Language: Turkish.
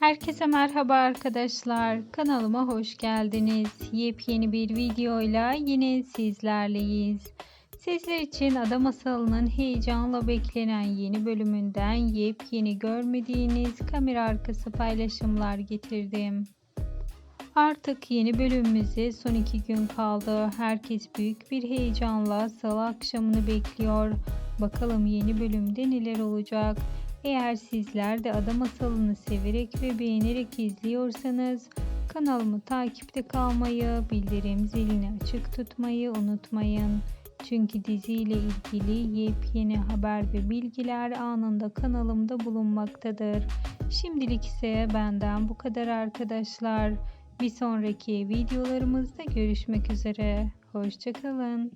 Herkese merhaba arkadaşlar. Kanalıma hoş geldiniz. Yepyeni bir videoyla yine sizlerleyiz. Sizler için Ada Masalı'nın heyecanla beklenen yeni bölümünden yepyeni görmediğiniz kamera arkası paylaşımlar getirdim. Artık yeni bölümümüze son iki gün kaldı. Herkes büyük bir heyecanla salı akşamını bekliyor. Bakalım yeni bölümde neler olacak? Eğer sizler de Ada Masalı'nı severek ve beğenerek izliyorsanız kanalımı takipte kalmayı, bildirim zilini açık tutmayı unutmayın. Çünkü diziyle ilgili yepyeni haber ve bilgiler anında kanalımda bulunmaktadır. Şimdilik ise benden bu kadar arkadaşlar. Bir sonraki videolarımızda görüşmek üzere. Hoşçakalın.